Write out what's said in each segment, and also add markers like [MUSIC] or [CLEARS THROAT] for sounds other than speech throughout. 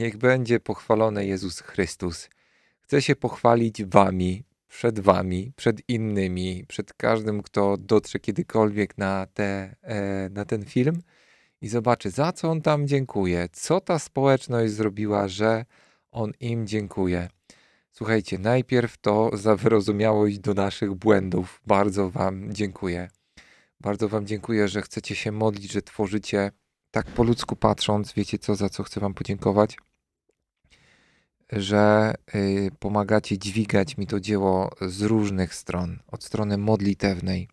Niech będzie pochwalony Jezus Chrystus. Chcę się pochwalić Wami, przed Wami, przed innymi, przed każdym, kto dotrze kiedykolwiek na, te, e, na ten film i zobaczy, za co on tam dziękuje, co ta społeczność zrobiła, że on im dziękuje. Słuchajcie, najpierw to za wyrozumiałość do naszych błędów. Bardzo Wam dziękuję. Bardzo Wam dziękuję, że chcecie się modlić, że tworzycie tak po ludzku patrząc. Wiecie co, za co chcę Wam podziękować? Że y, pomagacie dźwigać mi to dzieło z różnych stron. Od strony modlitewnej,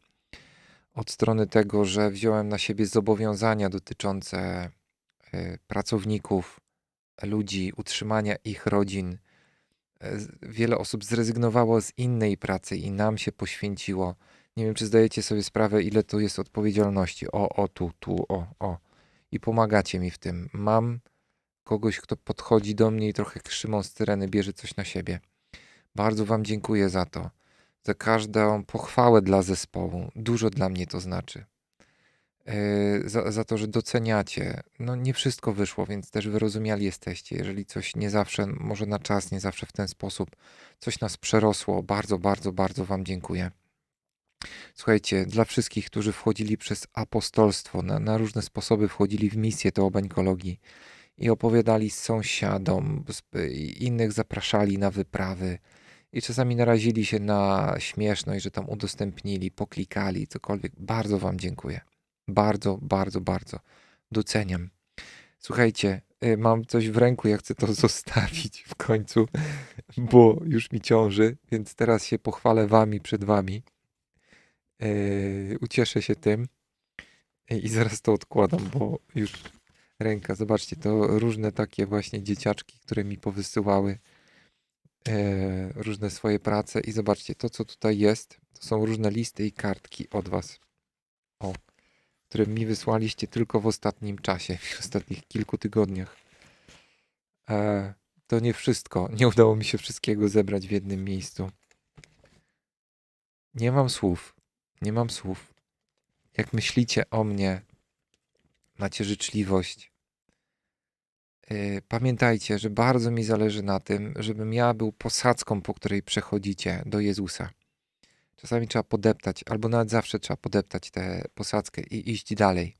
od strony tego, że wziąłem na siebie zobowiązania dotyczące y, pracowników, ludzi, utrzymania ich rodzin. Wiele osób zrezygnowało z innej pracy i nam się poświęciło. Nie wiem, czy zdajecie sobie sprawę, ile to jest odpowiedzialności. O, o, tu, tu, o, o. I pomagacie mi w tym. Mam kogoś, kto podchodzi do mnie i trochę krzymą z tyreny bierze coś na siebie. Bardzo Wam dziękuję za to. Za każdą pochwałę dla zespołu. Dużo dla mnie to znaczy. Yy, za, za to, że doceniacie. No nie wszystko wyszło, więc też wyrozumiali jesteście. Jeżeli coś nie zawsze, może na czas, nie zawsze w ten sposób, coś nas przerosło, bardzo, bardzo, bardzo Wam dziękuję. Słuchajcie, dla wszystkich, którzy wchodzili przez apostolstwo, na, na różne sposoby wchodzili w misję do obańkologii i opowiadali sąsiadom, innych zapraszali na wyprawy i czasami narazili się na śmieszność, że tam udostępnili, poklikali, cokolwiek. Bardzo Wam dziękuję. Bardzo, bardzo, bardzo doceniam. Słuchajcie, y, mam coś w ręku, ja chcę to [LAUGHS] zostawić w końcu, bo już mi ciąży, więc teraz się pochwalę wami przed wami. Yy, ucieszę się tym i zaraz to odkładam, bo już ręka, zobaczcie, to różne takie właśnie dzieciaczki, które mi powysyłały yy, różne swoje prace i zobaczcie, to co tutaj jest, to są różne listy i kartki od was. O, które mi wysłaliście tylko w ostatnim czasie, [LAUGHS] w ostatnich kilku tygodniach. E, to nie wszystko. Nie udało mi się wszystkiego zebrać w jednym miejscu. Nie mam słów. Nie mam słów. Jak myślicie o mnie, macie życzliwość. E, pamiętajcie, że bardzo mi zależy na tym, żebym ja był posadzką, po której przechodzicie do Jezusa. Czasami trzeba podeptać, albo nawet zawsze trzeba podeptać tę posadzkę i iść dalej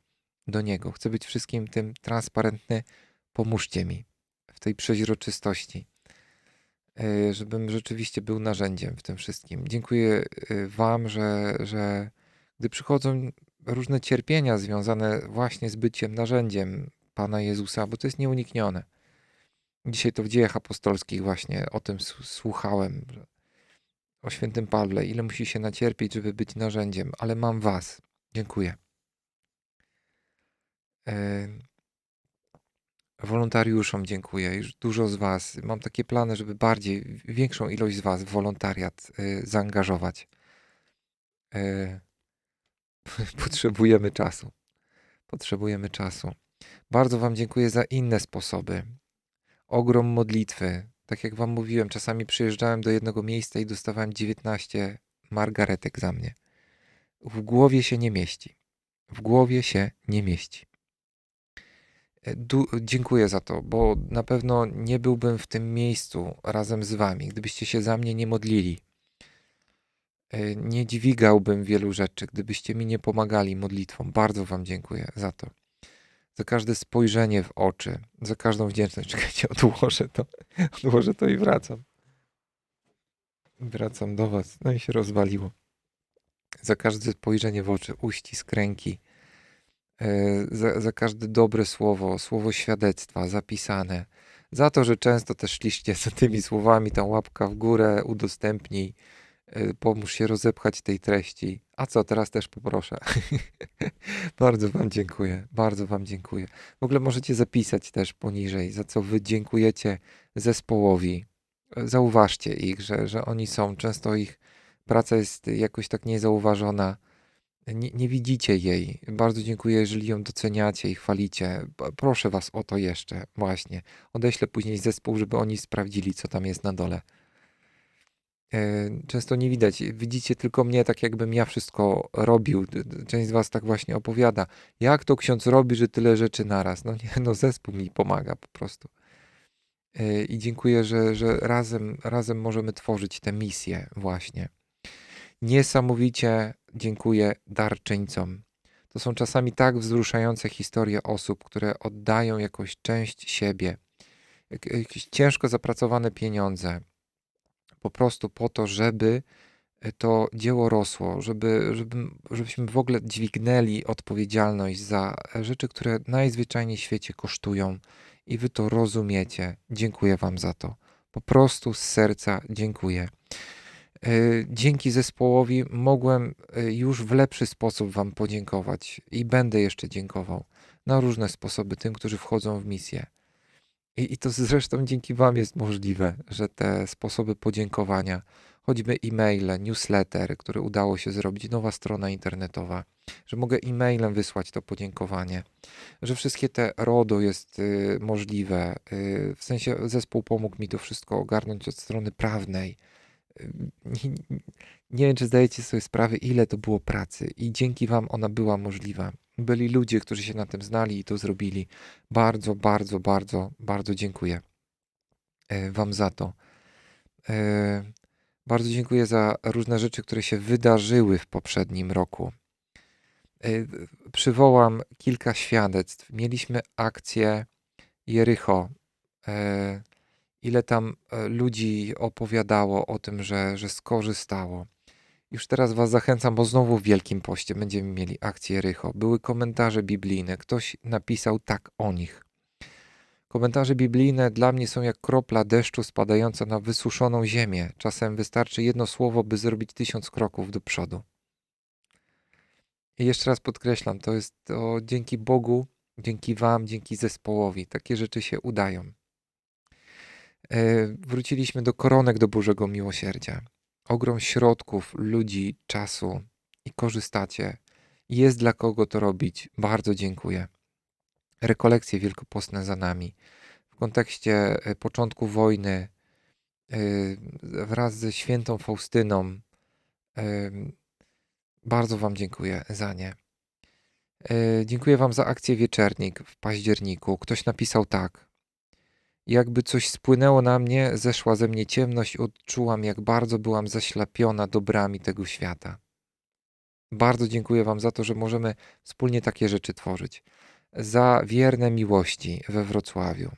do Niego. Chcę być wszystkim tym transparentny. Pomóżcie mi w tej przeźroczystości, e, żebym rzeczywiście był narzędziem w tym wszystkim. Dziękuję e, Wam, że, że gdy przychodzą różne cierpienia związane właśnie z byciem narzędziem Pana Jezusa, bo to jest nieuniknione. Dzisiaj to w dziejach apostolskich właśnie o tym słuchałem, o świętym Pawle, ile musi się nacierpieć, żeby być narzędziem, ale mam was. Dziękuję. Wolontariuszom dziękuję. Już dużo z Was. Mam takie plany, żeby bardziej, większą ilość z Was w wolontariat y, zaangażować. [LAUGHS] Potrzebujemy czasu. Potrzebujemy czasu. Bardzo Wam dziękuję za inne sposoby. Ogrom modlitwy, tak jak wam mówiłem, czasami przyjeżdżałem do jednego miejsca i dostawałem 19 margaretek za mnie. W głowie się nie mieści. W głowie się nie mieści. E, du dziękuję za to, bo na pewno nie byłbym w tym miejscu razem z wami, gdybyście się za mnie nie modlili. E, nie dźwigałbym wielu rzeczy, gdybyście mi nie pomagali modlitwą. Bardzo wam dziękuję za to za każde spojrzenie w oczy, za każdą wdzięczność. [LAUGHS] Czekajcie, odłożę to, [LAUGHS] odłożę to i wracam. Wracam do Was. No i się rozwaliło. Za każde spojrzenie w oczy, uścisk ręki, e, za, za każde dobre słowo, słowo świadectwa zapisane, za to, że często też szliście za tymi słowami, tam łapka w górę, udostępnij, pomóż się rozepchać tej treści. A co, teraz też poproszę. [LAUGHS] bardzo Wam dziękuję, bardzo Wam dziękuję. W ogóle możecie zapisać też poniżej, za co Wy dziękujecie zespołowi. Zauważcie ich, że, że oni są, często ich praca jest jakoś tak niezauważona. Nie, nie widzicie jej. Bardzo dziękuję, jeżeli ją doceniacie i chwalicie. Proszę Was o to jeszcze, właśnie. Odeślę później zespół, żeby oni sprawdzili, co tam jest na dole. E, często nie widać. Widzicie tylko mnie, tak jakbym ja wszystko robił. Część z Was tak właśnie opowiada. Jak to ksiądz robi, że tyle rzeczy naraz? No nie, no zespół mi pomaga po prostu. Y, I dziękuję, że, że razem, razem możemy tworzyć tę misję właśnie. Niesamowicie dziękuję darczyńcom. To są czasami tak wzruszające historie osób, które oddają jakąś część siebie, jakieś ciężko zapracowane pieniądze, po prostu po to, żeby to dzieło rosło, żeby, żeby, żebyśmy w ogóle dźwignęli odpowiedzialność za rzeczy, które najzwyczajniej w świecie kosztują i wy to rozumiecie. Dziękuję wam za to. Po prostu z serca dziękuję. E, dzięki zespołowi mogłem e, już w lepszy sposób Wam podziękować i będę jeszcze dziękował na różne sposoby tym, którzy wchodzą w misję. I, I to zresztą dzięki Wam jest możliwe, że te sposoby podziękowania, choćby e-maile, newsletter, który udało się zrobić, nowa strona internetowa, że mogę e-mailem wysłać to podziękowanie, że wszystkie te RODO jest y, możliwe. Y, w sensie zespół pomógł mi to wszystko ogarnąć od strony prawnej nie, nie wiem, czy zdajecie sobie sprawę, ile to było pracy i dzięki Wam ona była możliwa. Byli ludzie, którzy się na tym znali i to zrobili. Bardzo, bardzo, bardzo, bardzo dziękuję e, Wam za to. E, bardzo dziękuję za różne rzeczy, które się wydarzyły w poprzednim roku. E, przywołam kilka świadectw. Mieliśmy akcję Jericho ile tam ludzi opowiadało o tym, że, że skorzystało. Już teraz Was zachęcam, bo znowu w Wielkim Poście będziemy mieli akcję Rycho. Były komentarze biblijne, ktoś napisał tak o nich. Komentarze biblijne dla mnie są jak kropla deszczu spadająca na wysuszoną ziemię. Czasem wystarczy jedno słowo, by zrobić tysiąc kroków do przodu. I jeszcze raz podkreślam, to jest to dzięki Bogu, dzięki Wam, dzięki zespołowi. Takie rzeczy się udają. E, wróciliśmy do koronek do Bożego Miłosierdzia. Ogrom środków, ludzi, czasu i korzystacie. Jest dla kogo to robić. Bardzo dziękuję. Rekolekcje wielkopostne za nami. W kontekście e, początku wojny e, wraz ze świętą Faustyną bardzo Wam dziękuję za nie. Dziękuję Wam za akcję Wieczernik w październiku. Ktoś napisał tak. Jakby coś spłynęło na mnie, zeszła ze mnie ciemność odczułam, jak bardzo byłam zaślepiona dobrami tego świata. Bardzo dziękuję Wam za to, że możemy wspólnie takie rzeczy tworzyć. Za wierne miłości we Wrocławiu.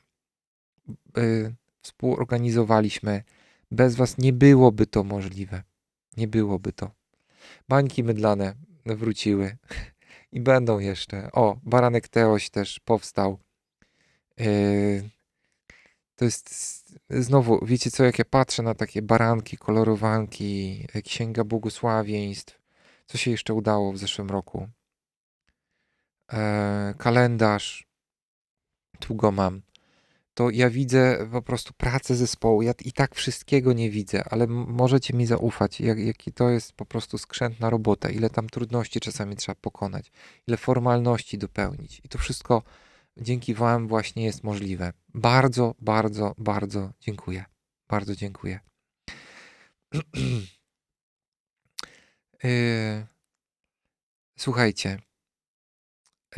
Yy, współorganizowaliśmy. Bez Was nie byłoby to możliwe. Nie byłoby to. Bańki mydlane wróciły [LAUGHS] i będą jeszcze. O, baranek Teoś też powstał. Yy, to jest znowu, wiecie co, jak ja patrzę na takie baranki, kolorowanki, księga błogosławieństw, co się jeszcze udało w zeszłym roku? E, kalendarz, tu go mam. To ja widzę po prostu pracę zespołu. Ja i tak wszystkiego nie widzę, ale możecie mi zaufać, jak, jaki to jest po prostu skrzętna robota, ile tam trudności czasami trzeba pokonać, ile formalności dopełnić. I to wszystko dzięki Wam właśnie jest możliwe. Bardzo, bardzo, bardzo dziękuję. Bardzo dziękuję. [CLEARS THROAT] Y, słuchajcie,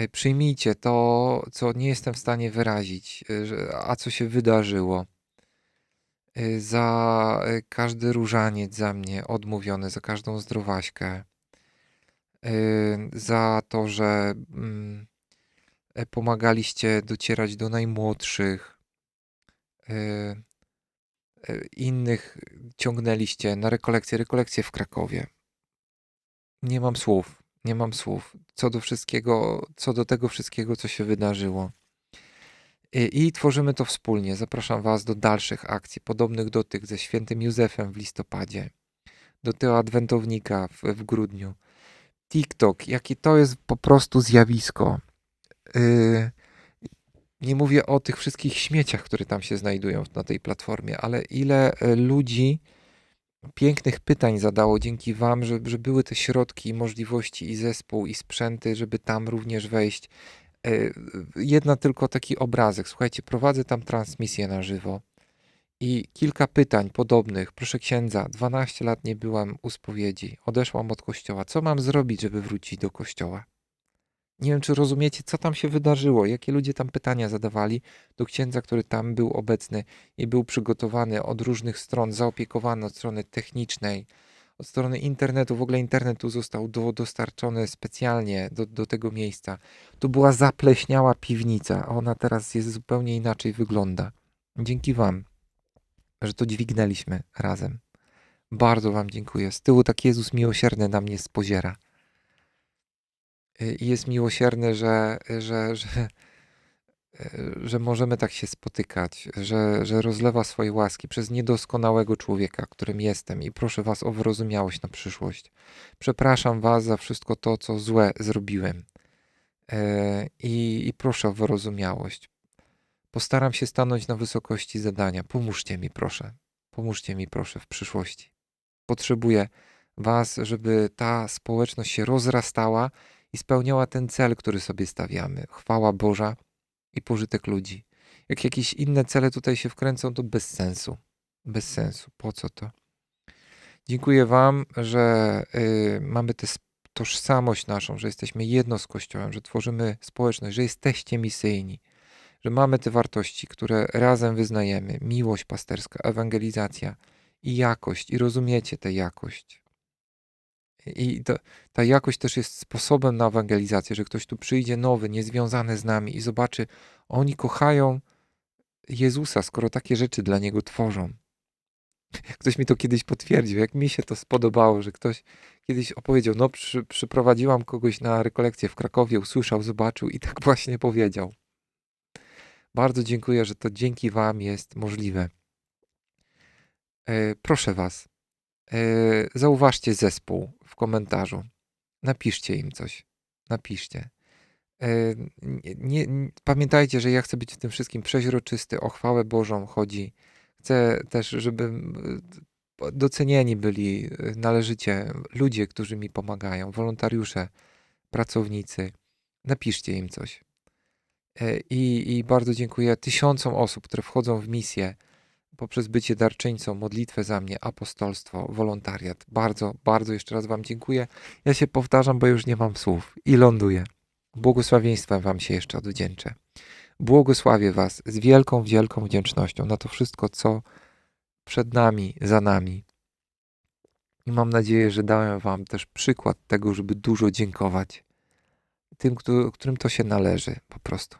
y, przyjmijcie to, co nie jestem w stanie wyrazić, y, a co się wydarzyło. Za każdy różaniec za mnie odmówiony, za każdą zdrowaśkę, za to, że mm, pomagaliście docierać do najmłodszych, e, e, innych ciągnęliście na rekolekcje, rekolekcje w Krakowie. Nie mam słów, nie mam słów co do wszystkiego, co do tego wszystkiego, co się wydarzyło. I, I tworzymy to wspólnie. Zapraszam Was do dalszych akcji, podobnych do tych ze świętym Józefem w listopadzie, do tego adwentownika w, w grudniu. TikTok, jakie to jest po prostu zjawisko. Yy, nie mówię o tych wszystkich śmieciach, które tam się znajdują na tej platformie, ale ile e, ludzi pięknych pytań zadało dzięki Wam, że, że były te środki możliwości i zespół i sprzęty, żeby tam również wejść. E, jedna tylko taki obrazek. Słuchajcie, prowadzę tam transmisję na żywo i kilka pytań podobnych. Proszę księdza, 12 lat nie byłam u spowiedzi, odeszłam od kościoła. Co mam zrobić, żeby wrócić do kościoła? Nie wiem, czy rozumiecie, co tam się wydarzyło, jakie ludzie tam pytania zadawali do księdza, który tam był obecny i był przygotowany od różnych stron, zaopiekowany od strony technicznej, od strony internetu. W ogóle internetu został do, dostarczony specjalnie do, do tego miejsca. Tu była zapleśniała piwnica, a ona teraz jest zupełnie inaczej wygląda. Dzięki Wam, że to dźwignęliśmy razem. Bardzo Wam dziękuję. Z tyłu tak Jezus miłosierny na mnie spoziera. Y, I jest miłosierny, że, że, że, y, że możemy tak się spotykać, że, że rozlewa swoje łaski przez niedoskonałego człowieka, którym jestem. I proszę Was o wyrozumiałość na przyszłość. Przepraszam Was za wszystko to, co złe zrobiłem. Y, I, i proszę o wyrozumiałość. Postaram się stanąć na wysokości zadania. Pomóżcie mi, proszę. Pomóżcie mi, proszę, w przyszłości. Potrzebuję Was, żeby ta społeczność się rozrastała i spełniała ten cel, który sobie stawiamy. Chwała Boża i pożytek ludzi. Jak jakieś inne cele tutaj się wkręcą, to bez sensu. Bez sensu. Po co to? Dziękuję Wam, że y, mamy tę tożsamość naszą, że jesteśmy jedno z Kościołem, że tworzymy społeczność, że jesteście misyjni, że mamy te wartości, które razem wyznajemy: miłość pasterska, ewangelizacja i jakość, i rozumiecie tę jakość. I to, ta jakość też jest sposobem na ewangelizację, że ktoś tu przyjdzie nowy, niezwiązany z nami i zobaczy, oni kochają Jezusa, skoro takie rzeczy dla niego tworzą. [LAUGHS] Ktoś mi to kiedyś potwierdził, jak mi się to spodobało, że ktoś kiedyś opowiedział, no przy, przyprowadziłam kogoś na rekolekcję w Krakowie, usłyszał, zobaczył i tak [LAUGHS] właśnie powiedział. Bardzo dziękuję, że to dzięki Wam jest możliwe. E, proszę Was, zauważcie zespół w komentarzu. Napiszcie im coś. Napiszcie. E, nie, nie, pamiętajcie, że ja chcę być w tym wszystkim przeźroczysty, o chwałę Bożą chodzi. Chcę też, żeby docenieni byli należycie ludzie, którzy mi pomagają, wolontariusze, pracownicy. Napiszcie im coś. I, I bardzo dziękuję tysiącom osób, które wchodzą w misję poprzez bycie darczyńcą, modlitwę za mnie, apostolstwo, wolontariat. Bardzo, bardzo jeszcze raz Wam dziękuję. Ja się powtarzam, bo już nie mam słów i ląduję. Błogosławieństwem Wam się jeszcze odwdzięczę. Błogosławię Was z wielką, wielką wdzięcznością na to wszystko, co przed nami, za nami. I mam nadzieję, że dałem Wam też przykład tego, żeby dużo dziękować tym, którym to się należy po prostu.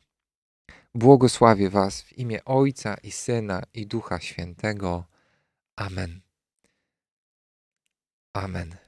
Błogosławię Was w imię Ojca i Syna i Ducha Świętego. Amen. Amen.